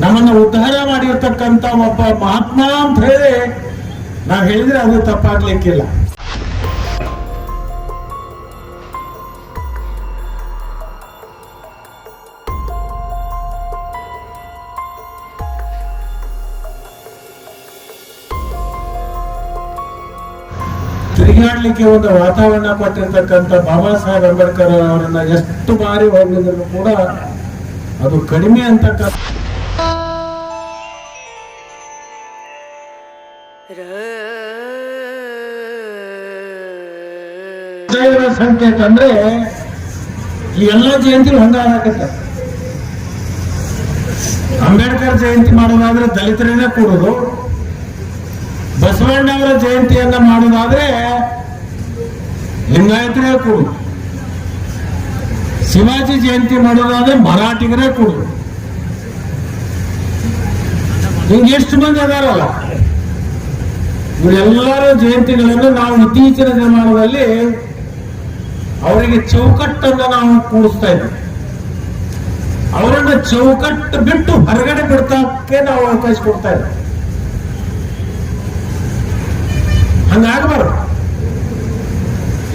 ನಮ್ಮನ್ನ ಉದ್ಧಾರ ಮಾಡಿರ್ತಕ್ಕಂಥ ಒಬ್ಬ ಮಹಾತ್ಮ ಅಂತ ಹೇಳಿ ನಾವು ಹೇಳಿದ್ರೆ ಅದು ತಪ್ಪಾಗ್ಲಿಕ್ಕಿಲ್ಲ. ತಿರುಗಾಡ್ಲಿಕ್ಕೆ ಒಂದು ವಾತಾವರಣ ಕೊಟ್ಟಿರ್ತಕ್ಕಂಥ ಬಾಬಾ ಸಾಹೇಬ್ ಅಂಬೇಡ್ಕರ್ ಅವರನ್ನ ಎಷ್ಟು ಬಾರಿ ಹೋಗಿದ್ರು ಕೂಡ ಅದು ಕಡಿಮೆ ಅಂತಕ್ಕಂಥ ವಿಜಯದ ಸಂಕೇತ ಅಂದ್ರೆ ಎಲ್ಲ ಜಯಂತಿ ಹಂಗಾಗತ್ತೆ ಅಂಬೇಡ್ಕರ್ ಜಯಂತಿ ಮಾಡೋದಾದ್ರೆ ದಲಿತರನ್ನೇ ಕೂಡುದು. ಬಸವಣ್ಣವರ ಜಯಂತಿಯನ್ನ ಮಾಡೋದಾದ್ರೆ ಲಿಂಗಾಯತರೇ ಕೂಡುದು. ಶಿವಾಜಿ ಜಯಂತಿ ಮಾಡೋದಾದ್ರೆ ಮರಾಠಿಗರೇ ಕೂಡುದು. ಹಿಂಗೆ ಎಷ್ಟು ಮಂದಿ ಅದಾರಲ್ಲ? ಇವರೆಲ್ಲರ ಜಯಂತಿಗಳನ್ನು ನಾವು ಇತ್ತೀಚಿನ ದಿನಮಾನದಲ್ಲಿ ಅವರಿಗೆ ಚೌಕಟ್ಟನ್ನು ನಾವು ಕೂಡಿಸ್ತಾ ಇದ್ದೀವಿ ಅವರನ್ನ ಚೌಕಟ್ಟು ಬಿಟ್ಟು ಹೊರಗಡೆ ಬಿಡ್ತಕ್ಕೆ ನಾವು ಅವಕಾಶ ಕೊಡ್ತಾ ಇದ್ದೀವಿ ಹಂಗಾಗಬಾರ್ದು.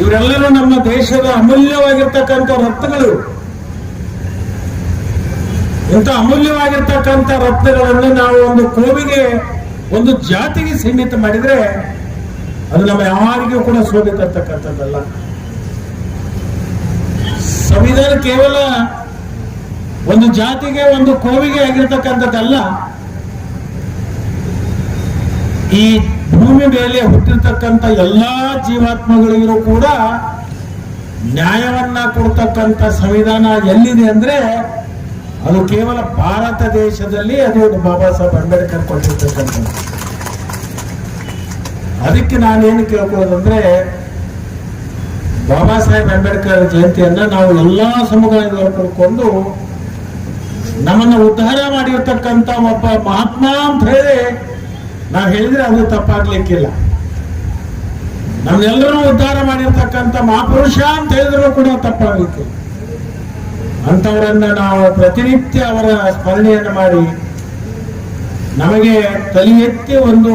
ಇವರೆಲ್ಲರೂ ನಮ್ಮ ದೇಶದ ಅಮೂಲ್ಯವಾಗಿರ್ತಕ್ಕಂಥ ರತ್ನಗಳು. ಇಂಥ ಅಮೂಲ್ಯವಾಗಿರ್ತಕ್ಕಂಥ ರತ್ನಗಳನ್ನು ನಾವು ಒಂದು ಕೋವಿಗೆ ಒಂದು ಜಾತಿಗೆ ಸೀಮಿತ ಮಾಡಿದ್ರೆ ಅದು ನಮ್ಮ ಯಾರಿಗೂ ಕೂಡ ಶೋಭಿತ ಸಂವಿಧಾನ ಕೇವಲ ಒಂದು ಜಾತಿಗೆ, ಒಂದು ಕೋವಿಗೆ ಆಗಿರ್ತಕ್ಕಂಥದ್ದಲ್ಲ. ಈ ಭೂಮಿ ಮೇಲೆ ಹುಟ್ಟಿರ್ತಕ್ಕಂಥ ಎಲ್ಲಾ ಜೀವಾತ್ಮಗಳಿಗೂ ಕೂಡ ನ್ಯಾಯವನ್ನ ಕೊಡ್ತಕ್ಕಂಥ ಸಂವಿಧಾನ ಎಲ್ಲಿದೆ ಅಂದ್ರೆ ಅದು ಕೇವಲ ಭಾರತ ದೇಶದಲ್ಲಿ ಅದು ಬಾಬಾ ಸಾಹೇಬ್ ಅಂಬೇಡ್ಕರ್ ಕೊಟ್ಟಿರ್ತಕ್ಕಂಥ ಅದಕ್ಕೆ ನಾನೇನು ಕೇಳ್ಕೊಳ್ಳೋದಂದ್ರೆ ಬಾಬಾ ಸಾಹೇಬ್ ಅಂಬೇಡ್ಕರ್ ಜಯಂತಿಯನ್ನ ನಾವು ಎಲ್ಲಾ ಸಮುದಾಯದವರು ಕಳ್ಕೊಂಡು ನಮ್ಮನ್ನ ಉದ್ಧಾರ ಮಾಡಿರ್ತಕ್ಕಂಥ ಒಬ್ಬ ಮಹಾತ್ಮ ಅಂತ ಹೇಳಿ ನಾವು ಹೇಳಿದ್ರೆ ಅದು ತಪ್ಪಾಗ್ಲಿಕ್ಕಿಲ್ಲ. ನಮ್ಮೆಲ್ಲರೂ ಉದ್ಧಾರ ಮಾಡಿರ್ತಕ್ಕಂಥ ಮಹಾಪುರುಷ ಅಂತ ಹೇಳಿದ್ರು ಕೂಡ ತಪ್ಪಾಗ್ಲಿಕ್ಕಿಲ್ಲ. ಅಂಥವರನ್ನ ನಾವು ಪ್ರತಿನಿತ್ಯ ಅವರ ಸ್ಮರಣೆಯನ್ನು ಮಾಡಿ ನಮಗೆ ತಲೆ ಒಂದು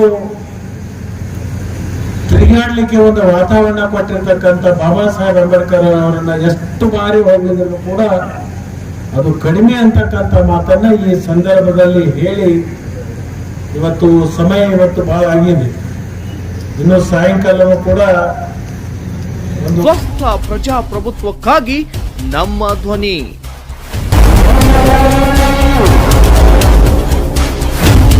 ತಿರುಗಾಡಲಿಕ್ಕೆ ಒಂದು ವಾತಾವರಣ ಕೊಟ್ಟಿರ್ತಕ್ಕಂಥ ಬಾಬಾ ಸಾಹೇಬ್ ಅಂಬೇಡ್ಕರ್ ಅವರನ್ನ ಎಷ್ಟು ಬಾರಿ ಹೋಗಿದ್ರು ಕೂಡ ಅದು ಕಡಿಮೆ ಅಂತಕ್ಕಂಥ ಮಾತನ್ನ ಈ ಸಂದರ್ಭದಲ್ಲಿ ಹೇಳಿ ಇವತ್ತು ಸಮಯ ಇವತ್ತು ಬಹಳ ಆಗಿದೆ. ಇನ್ನು ಸಾಯಂಕಾಲವೂ ಕೂಡ ಪ್ರಜಾಪ್ರಭುತ್ವಕ್ಕಾಗಿ ನಮ್ಮ ಧ್ವನಿ. Let's go.